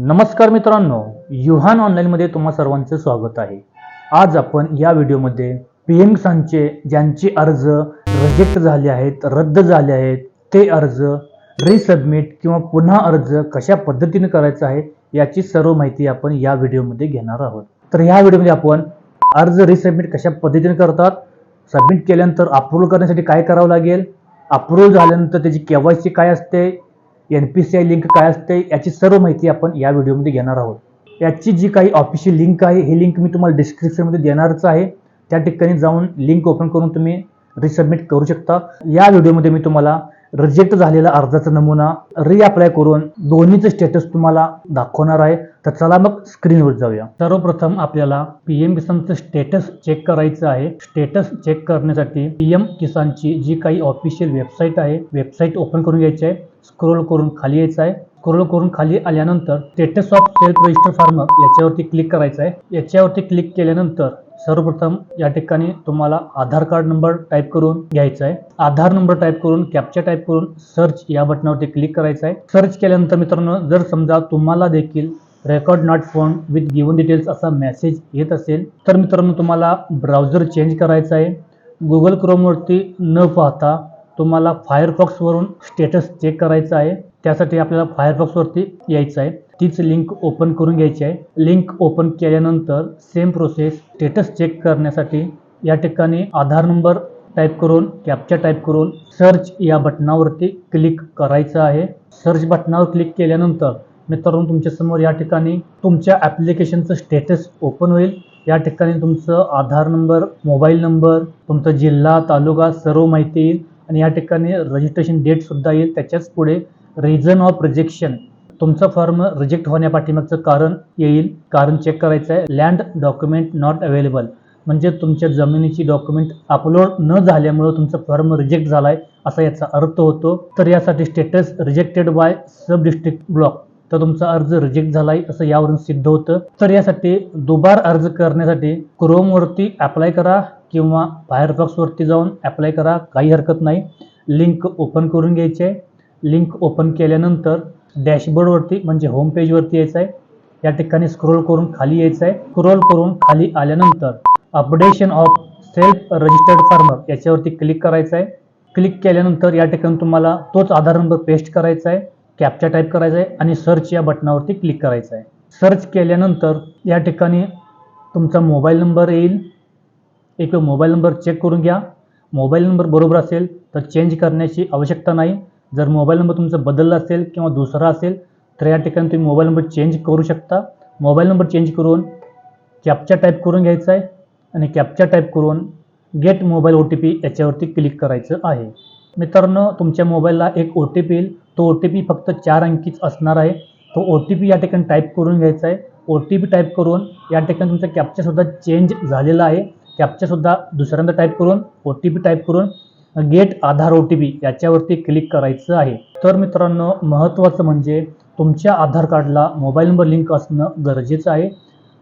नमस्कार मित्रांनो युहान ऑनलाईनमध्ये तुम्हा सर्वांचं स्वागत आहे. आज आपण या व्हिडिओमध्ये पी एम सांचे ज्यांचे अर्ज रिजेक्ट झाले आहेत रद्द झाले आहेत ते अर्ज रिसबमिट किंवा पुन्हा अर्ज कशा पद्धतीने करायचा आहे याची सर्व माहिती आपण या व्हिडिओमध्ये घेणार आहोत. तर ह्या व्हिडिओमध्ये आपण अर्ज रिसबमिट कशा पद्धतीने करतात सबमिट केल्यानंतर अप्रूव्ह करण्यासाठी काय करावं लागेल अप्रूव्ह झाल्यानंतर त्याची केवायसी काय असते N P C I link काय असते याची सर्व माहिती आपण या व्हिडिओमध्ये घेणार आहोत. याची जी काही ऑफिशियल लिंक आहे ही लिंक मी तुम्हाला डिस्क्रिप्शनमध्ये देणारच आहे. त्या ठिकाणी जाऊन लिंक ओपन करून तुम्ही रिसबमिट करू शकता. या व्हिडिओमध्ये मी तुम्हाला रिजेक्ट झालेला अर्जाचा नमुना रिअप्लाय करून दोन्हीचं स्टेटस तुम्हाला दाखवणार आहे. तर चला मग स्क्रीनवर जाऊया. सर्वप्रथम आपल्याला पी एम किसानचं स्टेटस चेक करायचं आहे. स्टेटस चेक करण्यासाठी पी एम किसानची जी काही ऑफिशियल वेबसाईट आहे वेबसाईट ओपन करून घ्यायची आहे. स्क्रोल करून खाली यायचं आहे. स्क्रोल करून खाली आल्यानंतर status of self register farmer याच्यावरती क्लिक करायचं आहे. याच्यावरती क्लिक केल्यानंतर सर्वप्रथम या ठिकाणी तुम्हाला आधार कार्ड नंबर टाईप करून घ्यायचा आहे. आधार नंबर टाईप करून कॅप्चा टाईप करून सर्च या बटनावरती क्लिक करायचं आहे. सर्च केल्यानंतर मित्रांनो जर समजा तुम्हाला देखील record not found with given details असा मेसेज येत असेल तर मित्रांनो तुम्हाला ब्राउझर चेंज करायचा आहे. गुगल क्रोमवरती न पाहता तुम्हाला फायरफॉक्सवरून स्टेटस चेक करायचा आहे. त्यासाठी आपल्याला फायरफॉक्सवरती यायचं आहे. तीच लिंक ओपन करून घ्यायची आहे. लिंक ओपन केल्यानंतर सेम प्रोसेस स्टेटस चेक करण्यासाठी या ठिकाणी आधार नंबर टाईप करून कॅप्चा टाईप करून सर्च या बटनावरती क्लिक करायचं आहे. सर्च बटनावर क्लिक केल्यानंतर मित्रांनो तुमच्यासमोर या ठिकाणी तुमच्या ॲप्लिकेशनचं स्टेटस ओपन होईल. या ठिकाणी तुमचं आधार नंबर मोबाईल नंबर तुमचा जिल्हा तालुका सर्व माहिती येईल. आणि या ठिकाणी रजिस्ट्रेशन डेटसुद्धा येईल. त्याच्याच पुढे रिझन ऑफ रिजेक्शन तुमचं फॉर्म रिजेक्ट होण्यापाठीमागचं कारण येईल. कारण चेक करायचं आहे लँड डॉक्युमेंट नॉट अवेलेबल म्हणजे तुमच्या जमिनीची डॉक्युमेंट अपलोड न झाल्यामुळं तुमचं फॉर्म रिजेक्ट झाला आहे असा याचा अर्थ होतो. तर यासाठी status rejected by sub district block तर तुमचा अर्ज रिजेक्ट झाला आहे असं यावरून सिद्ध होतं. तर यासाठी दुबार अर्ज करण्यासाठी क्रोमवरती अप्लाय करा किंवा फायरफॉक्सवरती जाऊन अप्लाय करा. काही हरकत नाही. लिंक ओपन करून घ्यायची. आहे लिंक ओपन केल्यानंतर डॅशबोर्डवरती म्हणजे होम पेजवरती यायचं आहे या ठिकाणी स्क्रोल करून खाली यायचं आहे स्क्रोल करून खाली आल्यानंतर updation of self registered farmer याच्यावरती क्लिक करायचं आहे क्लिक केल्यानंतर या ठिकाणी तुम्हाला तोच आधार नंबर पेस्ट करायचा आहे कॅप्चा टाईप करायचा आहे आणि सर्च या बटनावरती क्लिक करायचं आहे सर्च केल्यानंतर या ठिकाणी तुमचा मोबाईल नंबर येईल. एक वेळ मोबाईल नंबर चेक करून घ्या. मोबाईल नंबर बरोबर असेल तर चेंज करण्याची आवश्यकता नाही. जर मोबाईल नंबर तुमचा बदलला असेल किंवा दुसरा असेल तर या ठिकाणी तुम्ही मोबाईल नंबर चेंज करू शकता. मोबाईल नंबर चेंज करून कॅपचा टाईप करून घ्यायचा आहे आणि कॅपचा टाईप करून get mobile O T P याच्यावरती क्लिक करायचं आहे. मित्रांनो तुमच्या मोबाईलला एक ओ टी पी येईल. तो ओ टी पी फक्त चार अंकीच असणार आहे. तो ओ टी पी या ठिकाणी टाईप करून घ्यायचा आहे. ओ टी पी टाईप करून या ठिकाणी तुमचा कॅप्चरसुद्धा चेंज झालेला आहे. कॅप्चरसुद्धा दुसऱ्यांदा टाईप करून ओ टी पी टाईप करून get Aadhaar O T P याच्यावरती क्लिक करायचं आहे. तर मित्रांनो महत्त्वाचं म्हणजे तुमच्या आधार कार्डला मोबाईल नंबर लिंक असणं गरजेचं आहे.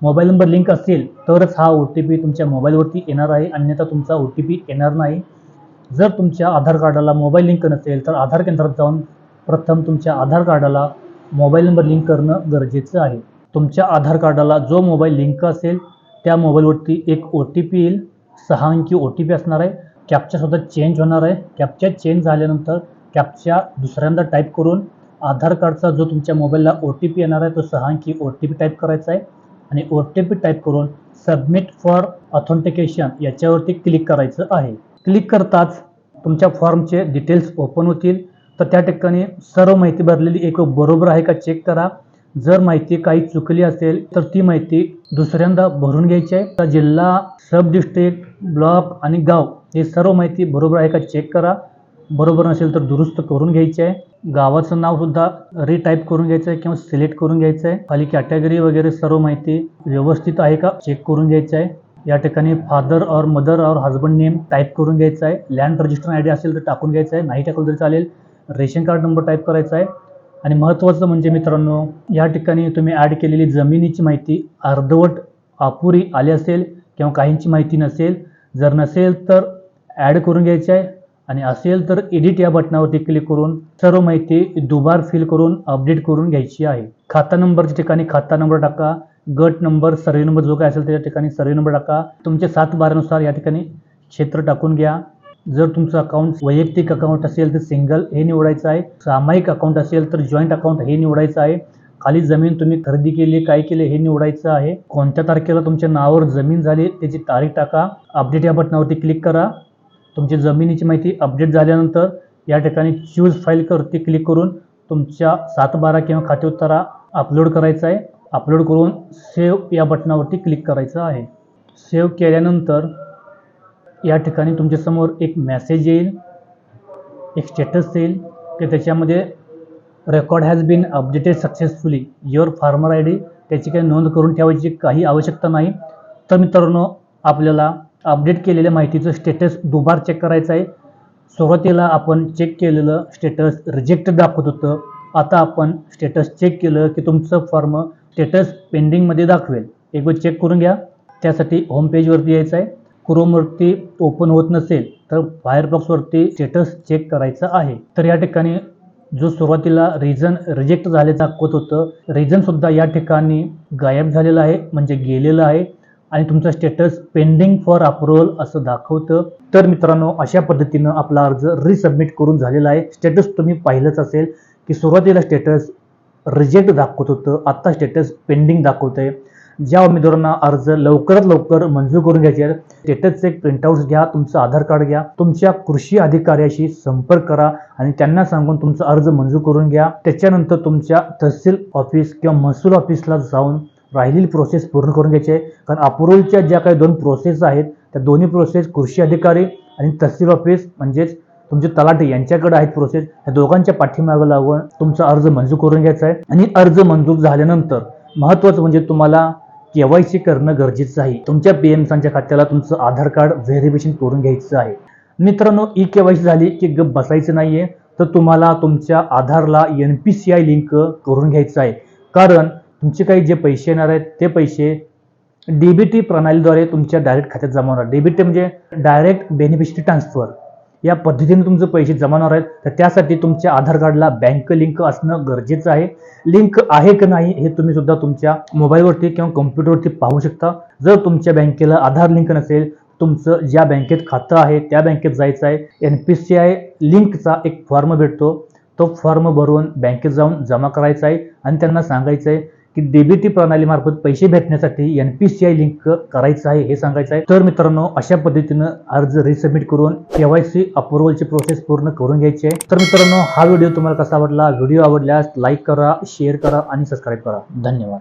मोबाईल नंबर लिंक असेल तरच हा ओ टी पी तुमच्या मोबाईलवरती येणार आहे. अन्यथा तुमचा ओ टी पी येणार नाही. जर तुमच्या आधार कार्डाला मोबाईल लिंक नसेल तर आधार केंद्रात जाऊन प्रथम तुमच्या आधार कार्डाला मोबाईल नंबर लिंक करणं गरजेचं आहे. तुमच्या आधार कार्डाला जो मोबाईल लिंक असेल त्या मोबाईलवरती एक ओ टी पी येईल. सहा अंकी ओ टी पी असणार आहे. कॅपच्यासुद्धा चेंज होणार आहे. कॅपचा चेंज झाल्यानंतर कॅपचा दुसऱ्यांदा टाईप करून आधार कार्डचा जो तुमच्या मोबाईलला ओ टी पी येणार आहे तो सहा अंकी ओ टी पी टाईप करायचा आहे. आणि ओ टी पी टाईप करून सबमिट फॉर ऑथेंटिकेशन याच्यावरती क्लिक करायचं आहे. क्लिक करताच तुमच्या फॉर्मचे डिटेल्स ओपन होतील. तर त्या ठिकाणी सर्व माहिती भरलेली एक बरोबर आहे का चेक करा. जर माहिती काही चुकली असेल तर ती माहिती दुसऱ्यांदा भरून घ्यायची आहे. तर जिल्हा सब डिस्ट्रिक्ट ब्लॉक आणि गाव हे सर्व माहिती बरोबर आहे का चेक करा. बरोबर नसेल तर दुरुस्त करून घ्यायची आहे. गावाचं नावसुद्धा रिटाईप करून घ्यायचं आहे किंवा सिलेक्ट करून घ्यायचं आहे. खाली कॅटेगरी वगैरे सर्व माहिती व्यवस्थित आहे का चेक करून घ्यायचं आहे. या ठिकाणी फादर और मदर और हजबंड नेम टाईप करून घ्यायचा आहे. लँड रजिस्टर आय डी असेल तर टाकून घ्यायचं आहे. नाही टाकलं तरी चालेल. रेशन कार्ड नंबर टाईप करायचा आहे. आणि महत्त्वाचं म्हणजे मित्रांनो या ठिकाणी तुम्ही ॲड केलेली जमिनीची माहिती अर्धवट अपुरी आली असेल किंवा काहींची माहिती नसेल जर नसेल तर ॲड करून घ्यायची आहे आणि असेल तर एडिट या बटनावरती क्लिक करून सर्व माहिती दुबार फिल करून अपडेट करून घ्यायची आहे. खाता नंबरच्या ठिकाणी खाता नंबर टाका गट नंबर सर्वे नंबर जो काय असेल त्या ठिकाणी सर्वे नंबर टाका. तुमच्या सात बारानुसार या ठिकाणी क्षेत्र टाकून घ्या. जर तुमचं अकाउंट वैयक्तिक अकाउंट असेल तर सिंगल हे निवडायचं आहे. सामायिक अकाउंट असेल तर जॉईंट अकाउंट हे निवडायचं आहे. खाली जमीन तुम्ही खरेदी केली काय केले हे निवडायचं आहे. कोणत्या तारखेला तुमच्या नावावर जमीन झाली त्याची तारीख टाका. अपडेट या बटनावरती क्लिक करा. तुमची जमिनीची माहिती अपडेट झाल्यानंतर या ठिकाणी चूज फाईल करती क्लिक करून तुमच्या सात बारा किंवा खाते उत्तरा अपलोड करायचं आहे. अपलोड करून सेव्ह या बटनावरती क्लिक करायचं आहे. सेव्ह केल्यानंतर या ठिकाणी तुमच्यासमोर एक मेसेज येईल एक स्टेटस येईल की त्याच्यामध्ये record has been updated successfully your farmer I D त्याची काही नोंद करून ठेवायची काही आवश्यकता नाही. तर मित्रांनो आपल्याला अपडेट केलेल्या माहितीचं स्टेटस दुबार चेक करायचं आहे. सुरुवातीला आपण चेक केलेलं स्टेटस रिजेक्ट दाखवत होतं. आता आपण स्टेटस चेक केलं की तुमचं फॉर्म स्टेटस पेंडिंगमध्ये दाखवेल. एक वेळ चेक करून घ्या. त्यासाठी होम पेजवरती यायचं आहे. क्रोमवरती ओपन होत नसेल तर फायरबॉक्सवरती स्टेटस चेक करायचं आहे. तर या ठिकाणी जो सुरुवातीला रिझन रिजेक्ट झाले दाखवत होतं रिझनसुद्धा या ठिकाणी गायब झालेलं आहे म्हणजे गेलेलं आहे. आणि तुमचा स्टेटस पेंडिंग फॉर अप्रुव्हल असं दाखवतं. तर मित्रांनो अशा पद्धतीनं आपला अर्ज रिसबमिट करून झालेला आहे. स्टेटस तुम्ही पाहिलंच असेल की सुरुवातीला स्टेटस रिजेक्ट दाखवत होतं आत्ता स्टेटस पेंडिंग दाखवत आहे ज्या उमेदवारांना अर्ज लवकरात लवकर मंजूर करून घ्यायचे आहेत स्टेटसचे एक प्रिंटआउट्स घ्या तुमचं आधार कार्ड घ्या तुमच्या कृषी अधिकाऱ्याशी संपर्क करा आणि त्यांना सांगून तुमचा अर्ज मंजूर करून घ्या. त्याच्यानंतर तुमच्या तहसील ऑफिस किंवा महसूल ऑफिसला जाऊन राहिलेली प्रोसेस पूर्ण करून घ्यायची आहे. कारण अप्रुव्हलच्या ज्या काही दोन प्रोसेस आहेत त्या दोन्ही प्रोसेस कृषी अधिकारी आणि तहसील ऑफिस म्हणजेच तुमचे तलाठी यांच्याकडे आहेत प्रोसेस या दोघांच्या पाठीमागं लागून तुमचा अर्ज मंजूर करून घ्यायचा आहे. आणि अर्ज मंजूर झाल्यानंतर महत्त्वाचं म्हणजे तुम्हाला केवायसी करणं गरजेचं आहे. तुमच्या पी एम खात्याला तुमचं आधार कार्ड व्हेरिफिकेशन करून घ्यायचं आहे. मित्रांनो ई केवायसी झाली की गप बसायचं नाहीये. तर तुम्हाला तुमच्या आधारला N P C I link करून घ्यायचं आहे. कारण तुमचे काही जे पैसे येणार आहेत ते पैसे डीबीटी प्रणालीद्वारे तुमच्या डायरेक्ट खात्यात जमा होणार. डीबीटी म्हणजे डायरेक्ट बेनिफिशरी ट्रान्सफर. या पद्धतीने तुमचे पैसे जमा होणार आहेत. तर त्यासाठी तुमच्या आधार कार्डला बँक लिंक असणं गरजेचं आहे. लिंक आहे की नाही हे तुम्ही सुद्धा तुमच्या मोबाईलवरती किंवा कम्प्युटरवरती पाहू शकता. जर तुमच्या बँकेला आधार लिंक नसेल तुमचं ज्या बँकेत खातं आहे त्या बँकेत जायचं आहे एन पी सी आय लिंकचा एक फॉर्म भेटतो. तो फॉर्म भरून बँकेत जाऊन जमा करायचा आहे आणि त्यांना सांगायचं आहे की डीबीटी प्रणालीमार्फत पैसे भेटण्यासाठी N P C I link करायचं आहे हे सांगायचं आहे. तर मित्रांनो अशा पद्धतीनं अर्ज रिसबमिट करून केवायसी अप्रुव्हलची प्रोसेस पूर्ण करून घ्यायची आहे. तर मित्रांनो हा व्हिडिओ तुम्हाला कसा आवडला? व्हिडिओ आवडल्यास लाईक करा शेअर करा आणि सबस्क्राईब करा. धन्यवाद.